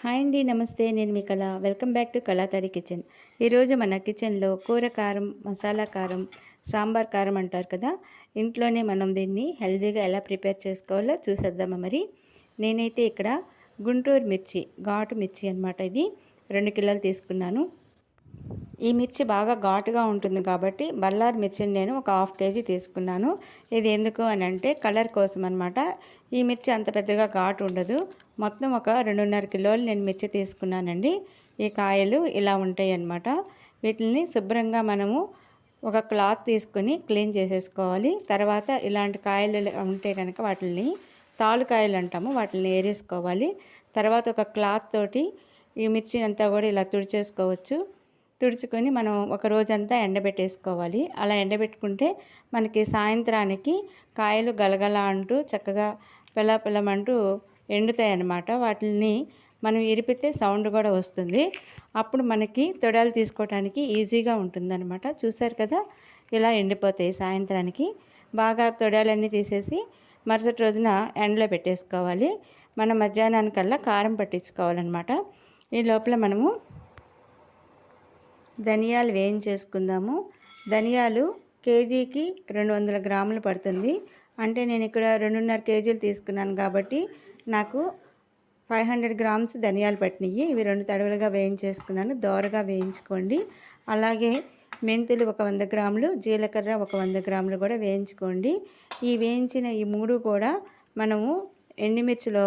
Hi అండి నమస్తే. నేను మీ Kala. Welcome back to Kalathadi kitchen. ఈరోజు మన కిచెన్లో కూర కారం మసాలా కారం సాంబార్ కారం అంటారు కదా? ఇంట్లోనే మనం దీన్ని హెల్తీగా ఎలా ప్రిపేర్ చేసుకోవాలో చూసేద్దామా మరి? నేనైతే ఇక్కడ గుంటూరు మిర్చి ఘాటు మిర్చి అనమాట ఇది. రెండు కిలోలు తీసుకున్నాను. ఈ మిర్చి బాగా ఘాటుగా ఉంటుంది కాబట్టి బల్లార్ మిర్చిని నేను ఒక హాఫ్ కేజీ తీసుకున్నాను. ఇది ఎందుకు అని అంటే కలర్ కోసం అనమాట ఈ మిర్చి అంత పెద్దగా ఘాటు ఉండదు. మొత్తం ఒక రెండున్నర కిలోలు నేను మిర్చి తీసుకున్నానండి. ఈ కాయలు ఇలా ఉంటాయి అన్నమాట వీటిని శుభ్రంగా మనము ఒక క్లాత్ తీసుకుని క్లీన్ చేసేసుకోవాలి. తర్వాత ఇలాంటి కాయలు ఉంటే కనుక వాటిని తాలుకాయలు అంటాము వాటిని ఏరేసుకోవాలి. తర్వాత ఒక క్లాత్ తోటి ఈ మిర్చిని అంతా కూడా ఇలా తుడిచేసుకోవచ్చు. తుడుచుకొని మనం ఒక రోజంతా ఎండబెట్టేసుకోవాలి. అలా ఎండబెట్టుకుంటే మనకి సాయంత్రానికి కాయలు గలగల అంటూ చక్కగా పిల్ల పిల్లమంటూ ఎండుతాయి అన్నమాట వాటిని మనం ఇరిపితే సౌండ్ కూడా వస్తుంది. అప్పుడు మనకి తొడాలు తీసుకోవడానికి ఈజీగా ఉంటుందన్నమాట. చూసారు కదా? ఇలా ఎండిపోతాయి సాయంత్రానికి. బాగా తొడాలన్నీ తీసేసి మరుసటి రోజున ఎండలో పెట్టేసుకోవాలి. మన మధ్యాహ్నానికల్లా కారం పట్టించుకోవాలన్నమాట. ఈ లోపల మనము ధనియాలు వేయించేసుకుందాము. ధనియాలు కేజీకి రెండు వందల గ్రాములు పడుతుంది. అంటే నేను ఇక్కడ రెండున్నర కేజీలు తీసుకున్నాను కాబట్టి నాకు ఫైవ్ హండ్రెడ్ గ్రామ్స్ ధనియాలు పట్టినవి ఇవి రెండు తడవలుగా వేయించేసుకున్నాను. దోరగా వేయించుకోండి. అలాగే మెంతులు ఒక వంద గ్రాములు జీలకర్ర ఒక వంద గ్రాములు కూడా వేయించుకోండి. ఈ వేయించిన ఈ మూడు కూడా మనము ఎండుమిర్చిలో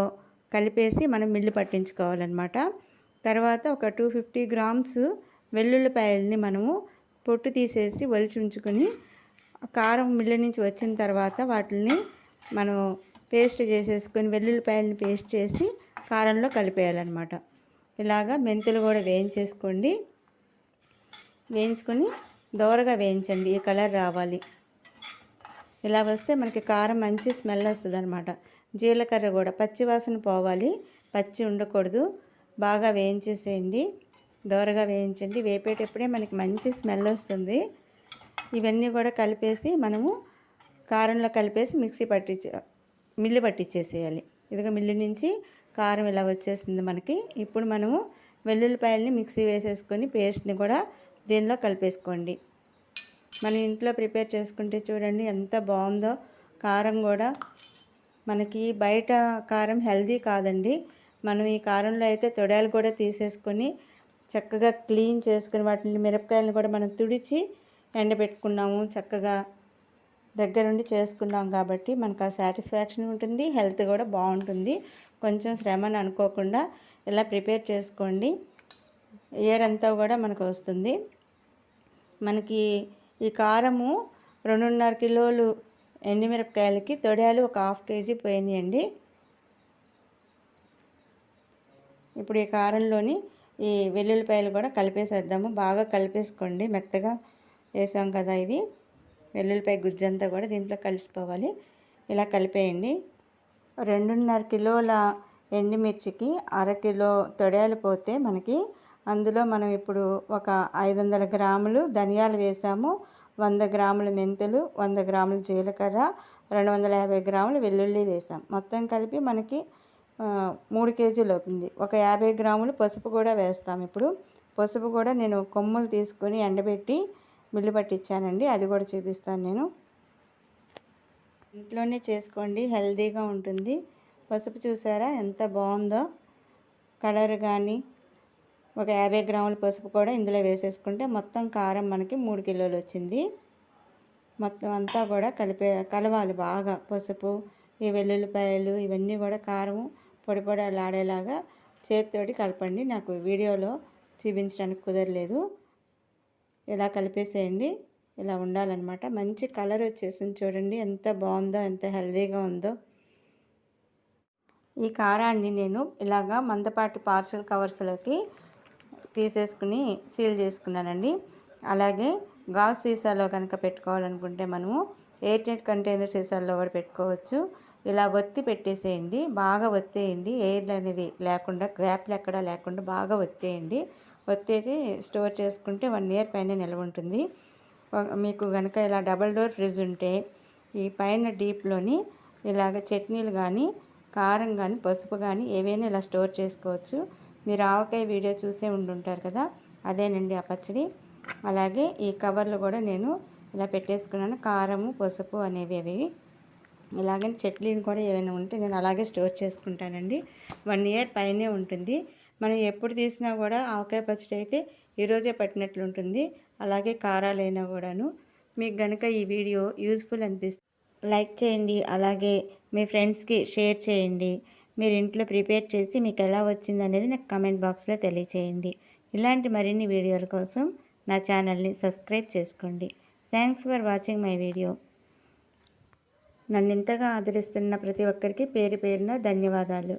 కలిపేసి మనం మిల్లు పట్టించుకోవాలన్నమాట. తర్వాత ఒక టూ ఫిఫ్టీ గ్రామ్స్ వెల్లుల్లిపాయల్ని మనము పొట్టు తీసేసి ఒలిచి ఉంచుకొని కారం మిల్లు నుంచి వచ్చిన తర్వాత వాటిని మనం పేస్ట్ చేసేసుకొని వెల్లుల్లిపాయలని పేస్ట్ చేసి కారంలో కలిపేయాలన్నమాట. ఇలాగా మెంతులు కూడా వేయించేసుకోండి. వేయించుకొని దోరగా వేయించండి. ఈ కలర్ రావాలి. ఇలా వస్తే మనకి కారం మంచి స్మెల్ వస్తుంది అనమాట జీలకర్ర కూడా పచ్చి వాసన పోవాలి. పచ్చి ఉండకూడదు. బాగా వేయించేసేయండి. దోరగా వేయించండి. వేపేటప్పుడే మనకి మంచి స్మెల్ వస్తుంది. ఇవన్నీ కూడా కలిపేసి మనము కారంలో కలిపేసి మిక్సీ పట్టించే మిల్లు పట్టించేసేయాలి. ఇదిగో మిల్లు నుంచి కారం ఇలా వచ్చేసింది మనకి. ఇప్పుడు మనము వెల్లుల్లిపాయలని మిక్సీ వేసేసుకొని పేస్ట్ని కూడా దీనిలో కలిపేసుకోండి. మన ఇంట్లో ప్రిపేర్ చేసుకుంటే చూడండి ఎంత బాగుందో. కారం కూడా మనకి బయట కారం హెల్దీ కాదండి. మనం ఈ కారంలో అయితే తొడాలు కూడా తీసేసుకొని చక్కగా క్లీన్ చేసుకుని వాటిని మిరపకాయలను కూడా మనం తుడిచి ఎండబెట్టుకున్నాము చక్కగా దగ్గరుండి చేసుకున్నాం కాబట్టి మనకు ఆ సాటిస్ఫాక్షన్ ఉంటుంది హెల్త్ కూడా బాగుంటుంది. కొంచెం శ్రమను అనుకోకుండా ఇలా ప్రిపేర్ చేసుకోండి. ఇయర్ అంతా కూడా మనకు వస్తుంది. మనకి ఈ కారము రెండున్నర కిలోలు ఎండుమిరపకాయలకి తొడాలు ఒక హాఫ్ కేజీ పోయినాయండి. ఇప్పుడు ఈ కారంలోని ఈ వెల్లుల్లిపాయలు కూడా కలిపేసేద్దాము. బాగా కలిపేసుకోండి మెత్తగా. వేసాం కదా ఇది. వెల్లుల్లిపాయ గుజ్జంతా కూడా దీంట్లో కలిసిపోవాలి. ఇలా కలిపేయండి. రెండున్నర కిలోల ఎండుమిర్చికి అరకిలో తొడయాలు పోతే మనకి అందులో మనం ఇప్పుడు ఒక ఐదు వందల గ్రాములు ధనియాలు వేసాము. వంద గ్రాముల మెంతులు వంద గ్రాముల జీలకర్ర రెండు వందల యాభై గ్రాములు వెల్లుల్లి వేసాం. మొత్తం కలిపి మనకి మూడు కేజీలు అవుతుంది. ఒక యాభై గ్రాములు పసుపు కూడా వేస్తాం ఇప్పుడు. పసుపు కూడా నేను కొమ్ములు తీసుకొని ఎండబెట్టి మిల్లు పట్టించానండి. అది కూడా చూపిస్తాను నేను. ఇంట్లోనే చేసుకోండి. హెల్తీగా ఉంటుంది. పసుపు చూసారా? ఎంత బాగుందో. కలర్ కానీ ఒక యాభై గ్రాముల పసుపు కూడా ఇందులో వేసేసుకుంటే మొత్తం కారం మనకి మూడు కిలోలు వచ్చింది. మొత్తం అంతా కూడా కలిపే కలవాలి బాగా పసుపు ఈ వెల్లుల్లిపాయలు ఇవన్నీ కూడా కారం పొడి పొడి లాడేలాగా చేతితోటి కలపండి. నాకు వీడియోలో చూపించడానికి కుదరలేదు. ఇలా కలిపేసేయండి? ఇలా ఉండాలన్నమాట. మంచి కలర్ వచ్చేసింది చూడండి. ఎంత బాగుందో ఎంత హెల్దీగా ఉందో. ఈ కారాన్ని నేను ఇలాగా మందపాటి పార్సల్ కవర్స్లోకి తీసేసుకుని సీల్ చేసుకున్నానండి. అలాగే గాజు సీసాలో కనుక పెట్టుకోవాలనుకుంటే మనము ఎయిర్ ఎయిట్ కంటైనర్ సీసాల్లో కూడా పెట్టుకోవచ్చు. ఇలా ఒత్తి పెట్టేసేయండి. బాగా ఒత్తేయండి. ఎయిర్ అనేది లేకుండా గ్యాప్లు ఎక్కడా లేకుండా బాగా ఒత్తేయండి. ఒత్తేసి స్టోర్ చేసుకుంటే వన్ ఇయర్ పైన నిల్వ ఉంటుంది. మీకు కనుక ఇలా డబల్ డోర్ ఫ్రిడ్జ్ ఉంటే ఈ పైన డీప్లోని ఇలాగ చట్నీలు కానీ కారం కానీ పసుపు కానీ ఏవైనా ఇలా స్టోర్ చేసుకోవచ్చు. మీరు ఆవకాయ వీడియో చూసే ఉండుంటారు కదా అదేనండి ఆ పచ్చడి. అలాగే ఈ కవర్లు కూడా నేను ఇలా పెట్టేసుకున్నాను. కారము పసుపు అనేవి అవి ఇలాగని చట్నీని కూడా ఏమైనా ఉంటే నేను అలాగే స్టోర్ చేసుకుంటానండి. వన్ ఇయర్ పైనే ఉంటుంది. మనం ఎప్పుడు తీసినా కూడా ఆవకాయ పచ్చడి అయితే ఈరోజే పట్టినట్లు ఉంటుంది. అలాగే కారాలైనా కూడాను. మీకు కనుక ఈ వీడియో యూజ్ఫుల్ అనిపిస్తుంది లైక్ చేయండి. అలాగే మీ ఫ్రెండ్స్కి షేర్ చేయండి. మీరు ఇంట్లో ప్రిపేర్ చేసి మీకు ఎలా వచ్చింది అనేది నాకు కమెంట్ బాక్స్లో తెలియచేయండి. ఇలాంటి మరిన్ని వీడియోల కోసం నా ఛానల్ని సబ్స్క్రైబ్ చేసుకోండి. Thanks for watching my video. నన్ను ఇంతగా ఆదరిస్తున్న ప్రతి ఒక్కరికి పేరు పేరున ధన్యవాదాలు.